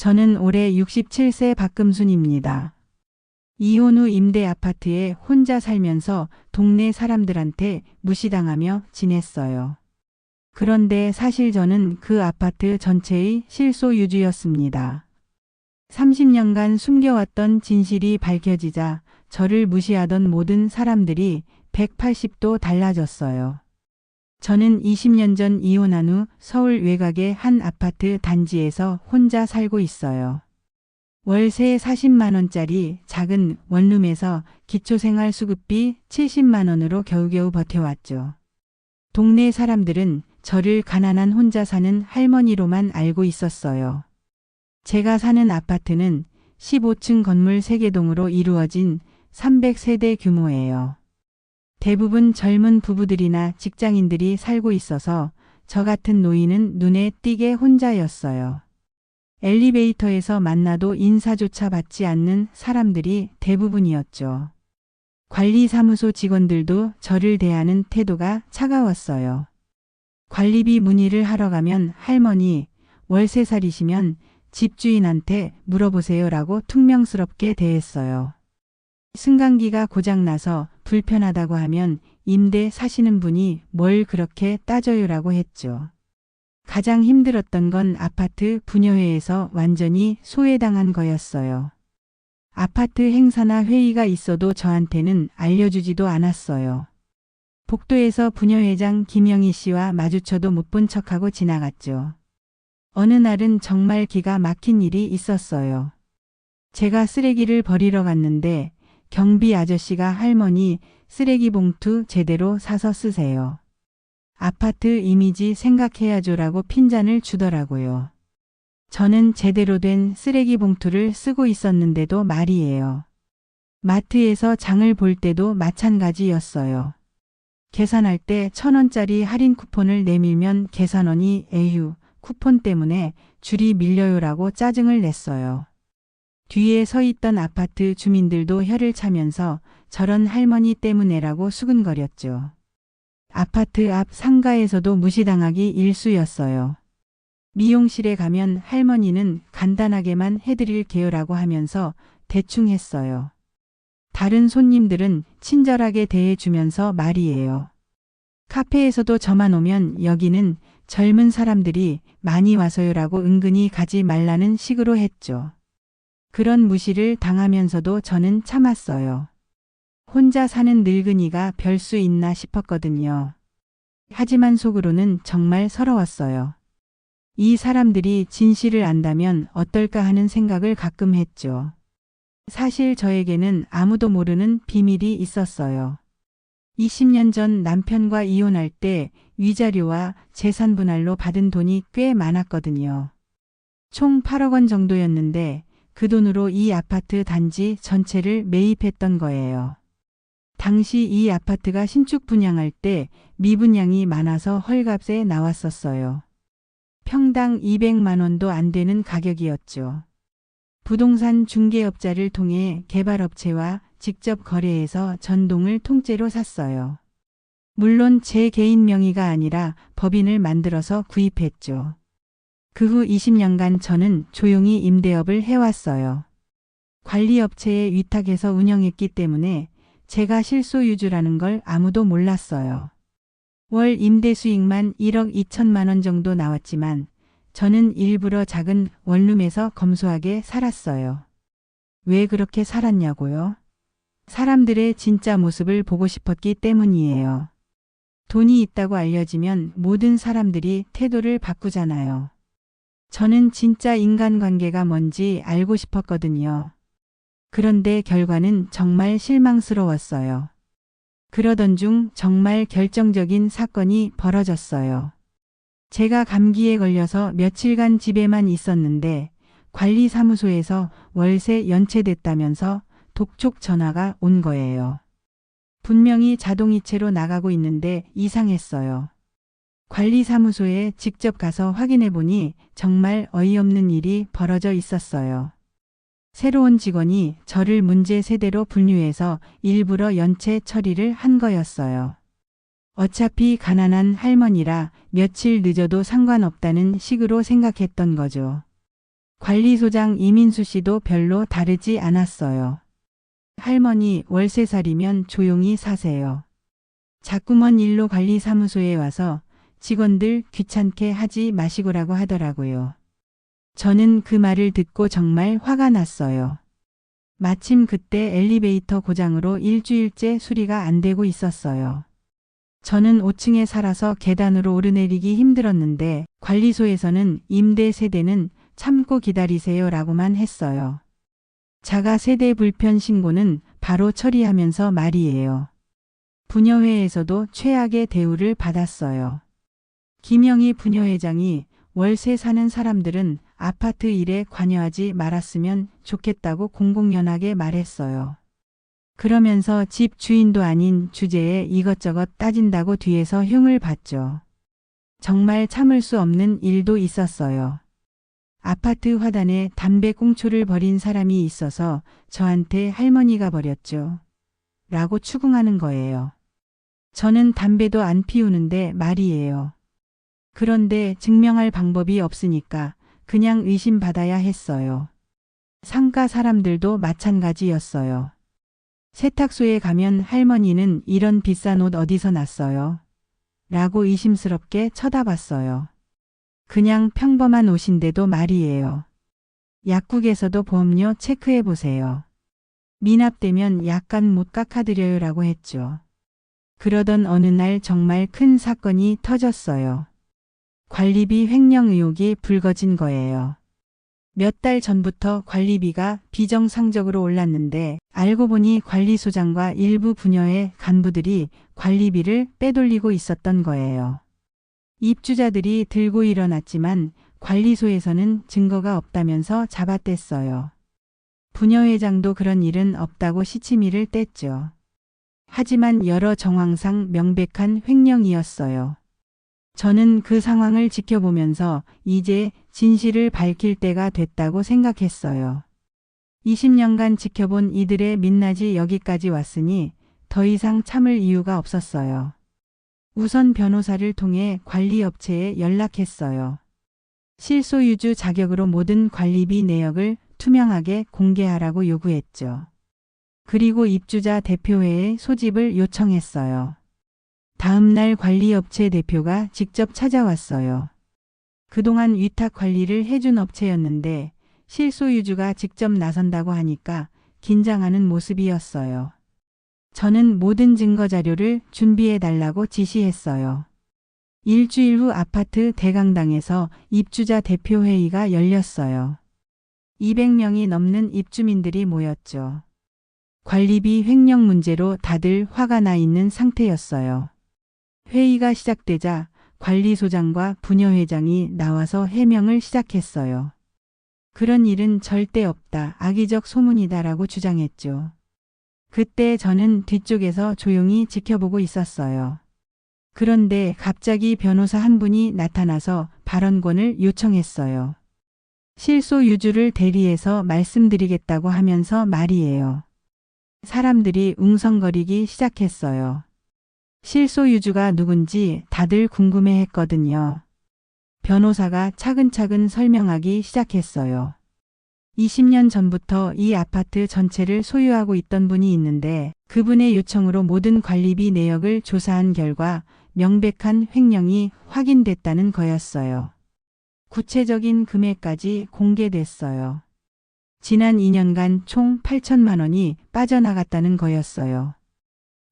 저는 올해 67세 박금순입니다. 이혼 후 임대 아파트에 혼자 살면서 동네 사람들한테 무시당하며 지냈어요. 그런데 사실 저는 그 아파트 전체의 실소 유주였습니다. 30년간 숨겨왔던 진실이 밝혀지자 저를 무시하던 모든 사람들이 180도 달라졌어요. 저는 20년 전 이혼한 후 서울 외곽의 한 아파트 단지에서 혼자 살고 있어요. 월세 40만원짜리 작은 원룸에서 기초생활 수급비 70만원으로 겨우겨우 버텨왔죠. 동네 사람들은 저를 가난한 혼자 사는 할머니로만 알고 있었어요. 제가 사는 아파트는 15층 건물 3개동으로 이루어진 300세대 규모예요. 대부분 젊은 부부들이나 직장인들이 살고 있어서 저 같은 노인은 눈에 띄게 혼자였어요. 엘리베이터에서 만나도 인사조차 받지 않는 사람들이 대부분이었죠. 관리사무소 직원들도 저를 대하는 태도가 차가웠어요. 관리비 문의를 하러 가면 할머니, 월세살이시면 집주인한테 물어보세요라고 퉁명스럽게 대했어요. 승강기가 고장나서 불편하다고 하면 임대 사시는 분이 뭘 그렇게 따져요라고 했죠. 가장 힘들었던 건 아파트 분여회에서 완전히 소외당한 거였어요. 아파트 행사나 회의가 있어도 저한테는 알려주지도 않았어요. 복도에서 분여회장 김영희 씨와 마주쳐도 못 본 척하고 지나갔죠. 어느 날은 정말 기가 막힌 일이 있었어요. 제가 쓰레기를 버리러 갔는데 경비 아저씨가 할머니 쓰레기 봉투 제대로 사서 쓰세요. 아파트 이미지 생각해야죠라고 핀잔을 주더라고요. 저는 제대로 된 쓰레기 봉투를 쓰고 있었는데도 말이에요. 마트에서 장을 볼 때도 마찬가지였어요. 계산할 때 천 원짜리 할인 쿠폰을 내밀면 계산원이 에휴 쿠폰 때문에 줄이 밀려요라고 짜증을 냈어요. 뒤에 서 있던 아파트 주민들도 혀를 차면서 저런 할머니 때문에라고 수근거렸죠. 아파트 앞 상가에서도 무시당하기 일쑤였어요. 미용실에 가면 할머니는 간단하게만 해드릴 게요라고 하면서 대충 했어요. 다른 손님들은 친절하게 대해주면서 말이에요. 카페에서도 저만 오면 여기는 젊은 사람들이 많이 와서요라고 은근히 가지 말라는 식으로 했죠. 그런 무시를 당하면서도 저는 참았어요. 혼자 사는 늙은이가 별 수 있나 싶었거든요. 하지만 속으로는 정말 서러웠어요. 이 사람들이 진실을 안다면 어떨까 하는 생각을 가끔 했죠. 사실 저에게는 아무도 모르는 비밀이 있었어요. 20년 전 남편과 이혼할 때 위자료와 재산 분할로 받은 돈이 꽤 많았거든요. 총 8억 원 정도였는데 그 돈으로 이 아파트 단지 전체를 매입했던 거예요. 당시 이 아파트가 신축 분양할 때 미분양이 많아서 헐값에 나왔었어요. 평당 200만 원도 안 되는 가격이었죠. 부동산 중개업자를 통해 개발업체와 직접 거래해서 전동을 통째로 샀어요. 물론 제 개인 명의가 아니라 법인을 만들어서 구입했죠. 그 후 20년간 저는 조용히 임대업을 해왔어요. 관리업체에 위탁해서 운영했기 때문에 제가 실소유주라는 걸 아무도 몰랐어요. 월 임대 수익만 1억 2천만 원 정도 나왔지만 저는 일부러 작은 원룸에서 검소하게 살았어요. 왜 그렇게 살았냐고요? 사람들의 진짜 모습을 보고 싶었기 때문이에요. 돈이 있다고 알려지면 모든 사람들이 태도를 바꾸잖아요. 저는 진짜 인간관계가 뭔지 알고 싶었거든요. 그런데 결과는 정말 실망스러웠어요. 그러던 중 정말 결정적인 사건이 벌어졌어요. 제가 감기에 걸려서 며칠간 집에만 있었는데 관리사무소에서 월세 연체됐다면서 독촉 전화가 온 거예요. 분명히 자동이체로 나가고 있는데 이상했어요. 관리사무소에 직접 가서 확인해 보니 정말 어이없는 일이 벌어져 있었어요. 새로운 직원이 저를 문제 세대로 분류해서 일부러 연체 처리를 한 거였어요. 어차피 가난한 할머니라 며칠 늦어도 상관없다는 식으로 생각했던 거죠. 관리소장 이민수 씨도 별로 다르지 않았어요. 할머니 월세살이면 조용히 사세요. 자꾸먼 일로 관리사무소에 와서 직원들 귀찮게 하지 마시고라고 하더라고요. 저는 그 말을 듣고 정말 화가 났어요. 마침 그때 엘리베이터 고장으로 일주일째 수리가 안 되고 있었어요. 저는 5층에 살아서 계단으로 오르내리기 힘들었는데 관리소에서는 임대 세대는 참고 기다리세요 라고만 했어요. 자가 세대 불편 신고는 바로 처리하면서 말이에요. 부녀회에서도 최악의 대우를 받았어요. 김영희 부녀회장이 월세 사는 사람들은 아파트 일에 관여하지 말았으면 좋겠다고 공공연하게 말했어요. 그러면서 집 주인도 아닌 주제에 이것저것 따진다고 뒤에서 흉을 봤죠. 정말 참을 수 없는 일도 있었어요. 아파트 화단에 담배 꽁초를 버린 사람이 있어서 저한테 할머니가 버렸죠. 라고 추궁하는 거예요. 저는 담배도 안 피우는데 말이에요. 그런데 증명할 방법이 없으니까 그냥 의심받아야 했어요. 상가 사람들도 마찬가지였어요. 세탁소에 가면 할머니는 이런 비싼 옷 어디서 났어요? 라고 의심스럽게 쳐다봤어요. 그냥 평범한 옷인데도 말이에요. 약국에서도 보험료 체크해 보세요. 미납되면 약간 못 깎아드려요 라고 했죠. 그러던 어느 날 정말 큰 사건이 터졌어요. 관리비 횡령 의혹이 불거진 거예요. 몇 달 전부터 관리비가 비정상적으로 올랐는데 알고 보니 관리소장과 일부 부녀의 간부들이 관리비를 빼돌리고 있었던 거예요. 입주자들이 들고 일어났지만 관리소에서는 증거가 없다면서 잡아뗐어요. 부녀회장도 그런 일은 없다고 시치미를 뗐죠. 하지만 여러 정황상 명백한 횡령이었어요. 저는 그 상황을 지켜보면서 이제 진실을 밝힐 때가 됐다고 생각했어요. 20년간 지켜본 이들의 민낯이 여기까지 왔으니 더 이상 참을 이유가 없었어요. 우선 변호사를 통해 관리업체에 연락했어요. 실소유주 자격으로 모든 관리비 내역을 투명하게 공개하라고 요구했죠. 그리고 입주자 대표회에 소집을 요청했어요. 다음 날 관리업체 대표가 직접 찾아왔어요. 그동안 위탁 관리를 해준 업체였는데 실소유주가 직접 나선다고 하니까 긴장하는 모습이었어요. 저는 모든 증거 자료를 준비해 달라고 지시했어요. 일주일 후 아파트 대강당에서 입주자 대표회의가 열렸어요. 200명이 넘는 입주민들이 모였죠. 관리비 횡령 문제로 다들 화가 나 있는 상태였어요. 회의가 시작되자 관리소장과 부녀회장이 나와서 해명을 시작했어요. 그런 일은 절대 없다. 악의적 소문이다라고 주장했죠. 그때 저는 뒤쪽에서 조용히 지켜보고 있었어요. 그런데 갑자기 변호사 한 분이 나타나서 발언권을 요청했어요. 실소 유주를 대리해서 말씀드리겠다고 하면서 말이에요. 사람들이 웅성거리기 시작했어요. 실소유주가 누군지 다들 궁금해 했거든요. 변호사가 차근차근 설명하기 시작했어요. 20년 전부터 이 아파트 전체를 소유하고 있던 분이 있는데 그분의 요청으로 모든 관리비 내역을 조사한 결과 명백한 횡령이 확인됐다는 거였어요. 구체적인 금액까지 공개됐어요. 지난 2년간 총 8천만 원이 빠져나갔다는 거였어요.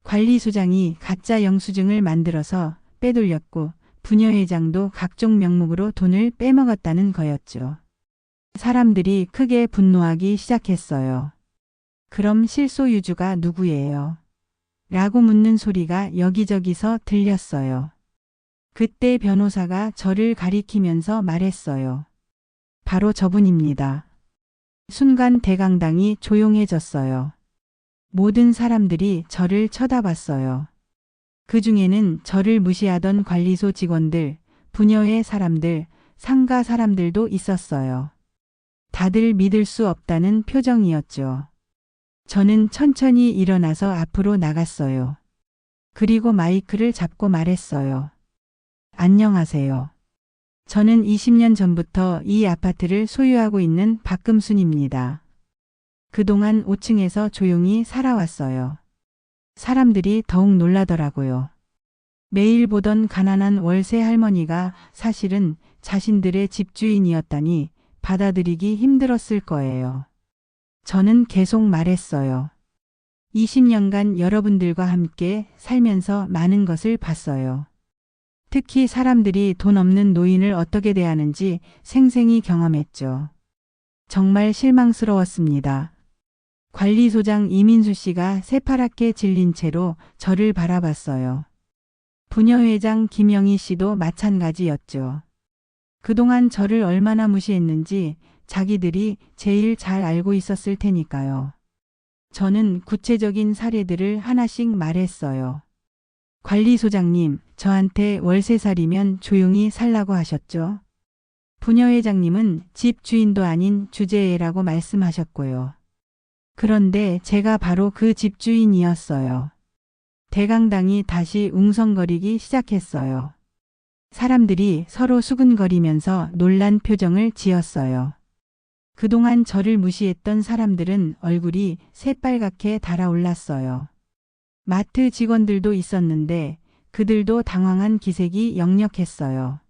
관리소장이 가짜 영수증을 만들어서 빼돌렸고 부녀회장도 각종 명목으로 돈을 빼먹었다는 거였죠. 사람들이 크게 분노하기 시작했어요. 그럼 실소유주가 누구예요? 라고 묻는 소리가 여기저기서 들렸어요. 그때 변호사가 저를 가리키면서 말했어요. 바로 저분입니다. 순간 대강당이 조용해졌어요. 모든 사람들이 저를 쳐다봤어요. 그 중에는 저를 무시하던 관리소 직원들, 부녀회 사람들, 상가 사람들도 있었어요. 다들 믿을 수 없다는 표정이었죠. 저는 천천히 일어나서 앞으로 나갔어요. 그리고 마이크를 잡고 말했어요. 안녕하세요. 저는 20년 전부터 이 아파트를 소유하고 있는 박금순입니다. 그동안 5층에서 조용히 살아왔어요. 사람들이 더욱 놀라더라고요. 매일 보던 가난한 월세 할머니가 사실은 자신들의 집주인이었다니 받아들이기 힘들었을 거예요. 저는 계속 말했어요. 20년간 여러분들과 함께 살면서 많은 것을 봤어요. 특히 사람들이 돈 없는 노인을 어떻게 대하는지 생생히 경험했죠. 정말 실망스러웠습니다. 관리소장 이민수 씨가 새파랗게 질린 채로 저를 바라봤어요. 부녀회장 김영희 씨도 마찬가지였죠. 그동안 저를 얼마나 무시했는지 자기들이 제일 잘 알고 있었을 테니까요. 저는 구체적인 사례들을 하나씩 말했어요. 관리소장님, 저한테 월세살이면 조용히 살라고 하셨죠? 부녀회장님은 집 주인도 아닌 주제애라고 말씀하셨고요. 그런데 제가 바로 그 집주인이었어요. 대강당이 다시 웅성거리기 시작했어요. 사람들이 서로 수근거리면서 놀란 표정을 지었어요. 그동안 저를 무시했던 사람들은 얼굴이 새빨갛게 달아올랐어요. 마트 직원들도 있었는데 그들도 당황한 기색이 역력했어요.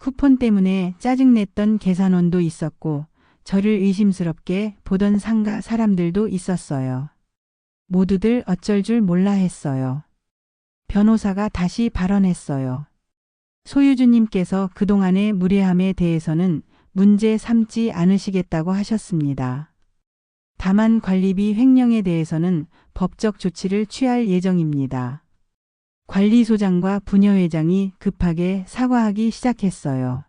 쿠폰 때문에 짜증냈던 계산원도 있었고 저를 의심스럽게 보던 상가 사람들도 있었어요. 모두들 어쩔 줄 몰라 했어요. 변호사가 다시 발언했어요. 소유주님께서 그동안의 무례함에 대해서는 문제 삼지 않으시겠다고 하셨습니다. 다만 관리비 횡령에 대해서는 법적 조치를 취할 예정입니다. 관리소장과 부녀회장이 급하게 사과하기 시작했어요.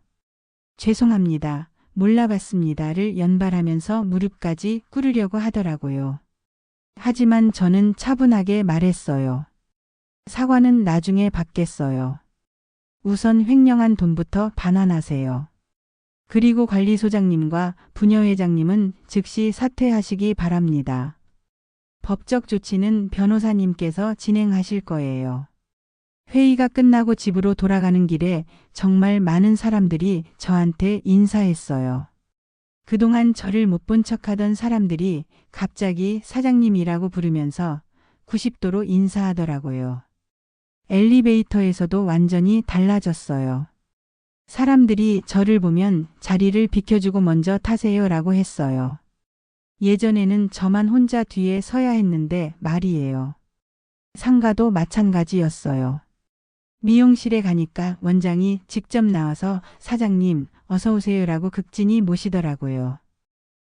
죄송합니다. 몰라봤습니다를 연발하면서 무릎까지 꿇으려고 하더라고요. 하지만 저는 차분하게 말했어요. 사과는 나중에 받겠어요. 우선 횡령한 돈부터 반환하세요. 그리고 관리소장님과 부녀회장님은 즉시 사퇴하시기 바랍니다. 법적 조치는 변호사님께서 진행하실 거예요. 회의가 끝나고 집으로 돌아가는 길에 정말 많은 사람들이 저한테 인사했어요. 그동안 저를 못 본 척하던 사람들이 갑자기 사장님이라고 부르면서 90도로 인사하더라고요. 엘리베이터에서도 완전히 달라졌어요. 사람들이 저를 보면 자리를 비켜주고 먼저 타세요 라고 했어요. 예전에는 저만 혼자 뒤에 서야 했는데 말이에요. 상가도 마찬가지였어요. 미용실에 가니까 원장이 직접 나와서 사장님 어서 오세요라고 극진히 모시더라고요.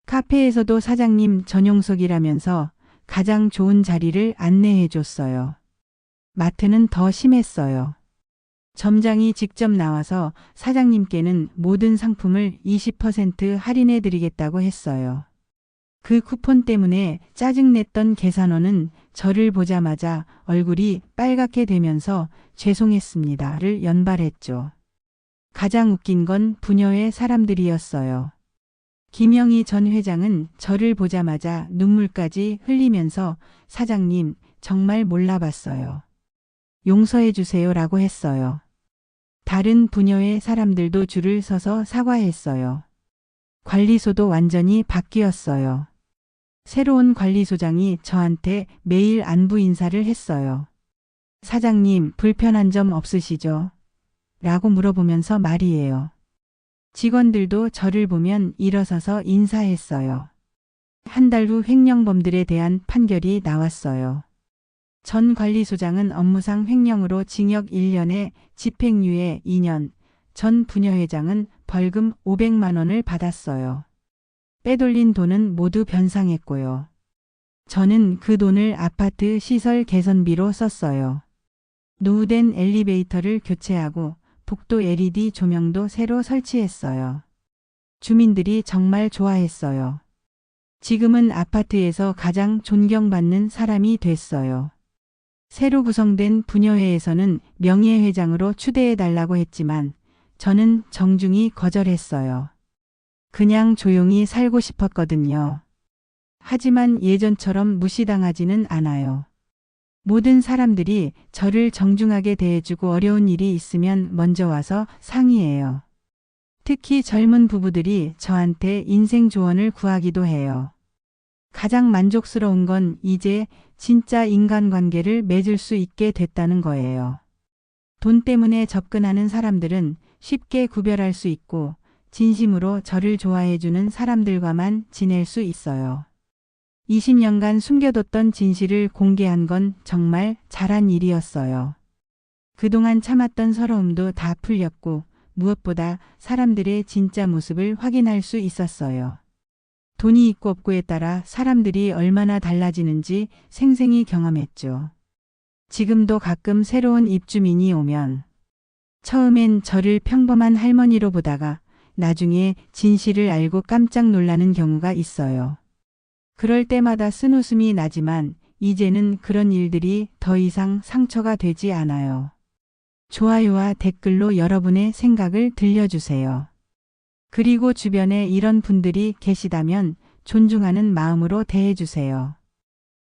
카페에서도 사장님 전용석이라면서 가장 좋은 자리를 안내해 줬어요. 마트는 더 심했어요. 점장이 직접 나와서 사장님께는 모든 상품을 20% 할인해 드리겠다고 했어요. 그 쿠폰 때문에 짜증냈던 계산원은 저를 보자마자 얼굴이 빨갛게 되면서 죄송했습니다를 연발했죠. 가장 웃긴 건 부녀의 사람들이었어요. 김영희 전 회장은 저를 보자마자 눈물까지 흘리면서 사장님 정말 몰라봤어요. 용서해 주세요 라고 했어요. 다른 부녀의 사람들도 줄을 서서 사과했어요. 관리소도 완전히 바뀌었어요. 새로운 관리소장이 저한테 매일 안부 인사를 했어요. 사장님, 불편한 점 없으시죠? 라고 물어보면서 말이에요. 직원들도 저를 보면 일어서서 인사했어요. 한 달 후 횡령범들에 대한 판결이 나왔어요. 전 관리소장은 업무상 횡령으로 징역 1년에 집행유예 2년, 전 부녀회장은 벌금 500만 원을 받았어요. 빼돌린 돈은 모두 변상했고요. 저는 그 돈을 아파트 시설 개선비로 썼어요. 노후된 엘리베이터를 교체하고 복도 LED 조명도 새로 설치했어요. 주민들이 정말 좋아했어요. 지금은 아파트에서 가장 존경받는 사람이 됐어요. 새로 구성된 부녀회에서는 명예회장으로 추대해달라고 했지만 저는 정중히 거절했어요. 그냥 조용히 살고 싶었거든요. 하지만 예전처럼 무시당하지는 않아요. 모든 사람들이 저를 정중하게 대해주고 어려운 일이 있으면 먼저 와서 상의해요. 특히 젊은 부부들이 저한테 인생 조언을 구하기도 해요. 가장 만족스러운 건 이제 진짜 인간관계를 맺을 수 있게 됐다는 거예요. 돈 때문에 접근하는 사람들은 쉽게 구별할 수 있고 진심으로 저를 좋아해주는 사람들과만 지낼 수 있어요. 20년간 숨겨뒀던 진실을 공개한 건 정말 잘한 일이었어요. 그동안 참았던 서러움도 다 풀렸고 무엇보다 사람들의 진짜 모습을 확인할 수 있었어요. 돈이 있고 없고에 따라 사람들이 얼마나 달라지는지 생생히 경험했죠. 지금도 가끔 새로운 입주민이 오면 처음엔 저를 평범한 할머니로 보다가 나중에 진실을 알고 깜짝 놀라는 경우가 있어요. 그럴 때마다 쓴웃음이 나지만 이제는 그런 일들이 더 이상 상처가 되지 않아요. 좋아요와 댓글로 여러분의 생각을 들려주세요. 그리고 주변에 이런 분들이 계시다면 존중하는 마음으로 대해주세요.